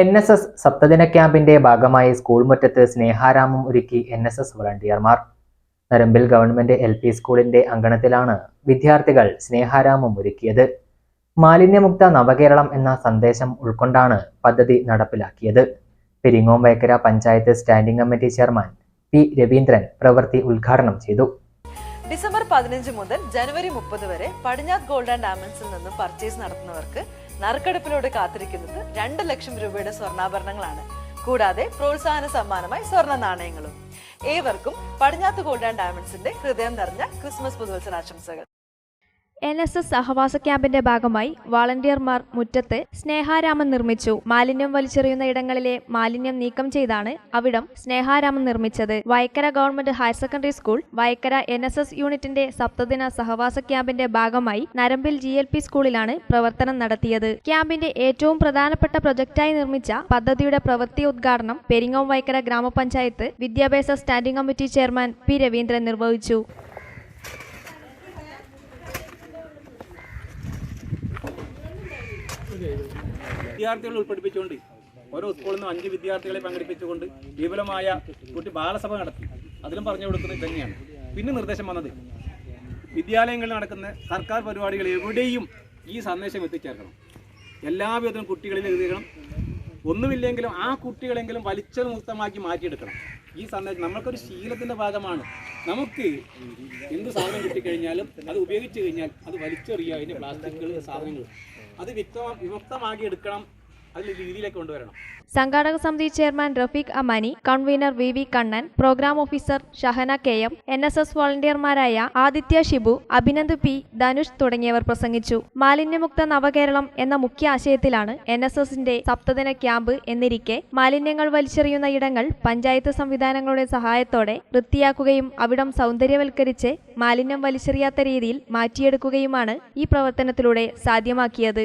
N S S സപ്തദിന ക്യാമ്പിന്റെ ഭാഗമായി school മുറ്റത്ത് സ്നേഹാരാമം ഒരുക്കി എൻ എസ് എസ് വളണ്ടിയർമാർ. നരമ്പിൽ ഗവൺമെന്റ് എൽ പി സ്കൂളിന്റെ അങ്കണത്തിലാണ് വിദ്യാർത്ഥികൾ സ്നേഹാരാമം ഒരുക്കിയത്. മാലിന്യമുക്ത നവകേരളം എന്ന സന്ദേശം ഉൾക്കൊണ്ടാണ് പദ്ധതി നടപ്പിലാക്കിയത്. Peringome Vayakkara panchayat standing committee chairman P Raveendran പ്രവൃത്തി ഉദ്ഘാടനം ചെയ്തു. ഡിസംബർ പതിനഞ്ച് മുതൽ ജനുവരി മുപ്പത് വരെ പടിഞ്ഞാത്ത് ഗോൾഡ് ആൻഡ് ഡയമണ്ട്സിൽ നിന്നും പർച്ചേസ് നടത്തുന്നവർക്ക് നറുക്കെടുപ്പിലൂടെ കാത്തിരിക്കുന്നത് രണ്ട് ലക്ഷം രൂപയുടെ സ്വർണാഭരണങ്ങളാണ്. കൂടാതെ പ്രോത്സാഹന സമ്മാനമായി സ്വർണ നാണയങ്ങളും. ഏവർക്കും പടിഞ്ഞാത്ത് ഗോൾഡ് ആൻഡ് ഡയമണ്ട്സിന്റെ ഹൃദയം നിറഞ്ഞ ക്രിസ്മസ് പുതുവത്സരാശംസകൾ. എൻ എസ് എസ് സഹവാസ ക്യാമ്പിന്റെ ഭാഗമായി വാളണ്ടിയർമാർ മുറ്റത്ത് സ്നേഹാരാമം നിർമ്മിച്ചു. മാലിന്യം വലിച്ചെറിയുന്ന ഇടങ്ങളിലെ മാലിന്യം നീക്കം ചെയ്താണ് അവിടം സ്നേഹാരാമം നിർമ്മിച്ചത്. Vayakkara government higher secondary school Vayakkara N S S യൂണിറ്റിന്റെ സപ്തദിന സഹവാസ ക്യാമ്പിന്റെ ഭാഗമായി നരമ്പിൽ ജി എൽ പി സ്കൂളിലാണ് പ്രവർത്തനം നടത്തിയത്. ക്യാമ്പിന്റെ ഏറ്റവും പ്രധാനപ്പെട്ട പ്രൊജക്റ്റായി നിർമ്മിച്ച പദ്ധതിയുടെ പ്രവൃത്തി ഉദ്ഘാടനം പെരിങ്ങോം വയക്കര ഗ്രാമപഞ്ചായത്ത് വിദ്യാഭ്യാസ standing committee chairman P Raveendran നിർവഹിച്ചു. വിദ്യാർത്ഥികളെ ഉൾപ്പെടുപ്പിച്ചുകൊണ്ട് ഓരോ സ്കൂളിൽ നിന്നും അഞ്ച് വിദ്യാർത്ഥികളെ പങ്കെടുപ്പിച്ചുകൊണ്ട് വിപുലമായ കുട്ടി ബാലസഭ നടത്തി. അതിലും പറഞ്ഞു കൊടുക്കുന്നത് തന്നെയാണ് പിന്നെ നിർദ്ദേശം വന്നത് വിദ്യാലയങ്ങളിൽ നടക്കുന്ന സർക്കാർ പരിപാടികൾ എവിടെയും ഈ സന്ദേശം എത്തിച്ചേർക്കണം. എല്ലാവിധം കുട്ടികളിൽ എഴുതിക്കണം ഒന്നുമില്ലെങ്കിലും ആ കുട്ടികളെങ്കിലും വലിച്ചൽ മുക്തമാക്കി മാറ്റിയെടുക്കണം. ഈ സന്ദേശം നമ്മൾക്കൊരു ശീലത്തിന്റെ ഭാഗമാണ്. നമുക്ക് എന്ത് സാധനം കിട്ടിക്കഴിഞ്ഞാലും അത് ഉപയോഗിച്ച് കഴിഞ്ഞാൽ അത് വലിച്ചെറിയുക അതിന്റെ പ്ലാസ്റ്റിക്കുകൾ സാധനങ്ങൾ. അത് വ്യക്തമാ വിമുക്തമാക്കി എടുക്കണം സംഘാടക സമിതി chairman Rafeeq Amani convener V V Kannan programme officer Shahana K M N S S വോളണ്ടിയർമാരായ Aditya Shibu Abhinand P Dhanush തുടങ്ങിയവർ പ്രസംഗിച്ചു. മാലിന്യമുക്ത നവകേരളം എന്ന മുഖ്യ ആശയത്തിലാണ് എൻ എസ് എസിന്റെ സപ്തദിന ക്യാമ്പ് എന്നിരിക്കെ മാലിന്യങ്ങൾ വലിച്ചെറിയുന്ന ഇടങ്ങൾ പഞ്ചായത്ത് സംവിധാനങ്ങളുടെ സഹായത്തോടെ വൃത്തിയാക്കുകയും അവിടം സൗന്ദര്യവൽക്കരിച്ച് മാലിന്യം വലിച്ചെറിയാത്ത രീതിയിൽ മാറ്റിയെടുക്കുകയുമാണ് ഈ പ്രവർത്തനത്തിലൂടെ സാധ്യമാക്കിയത്.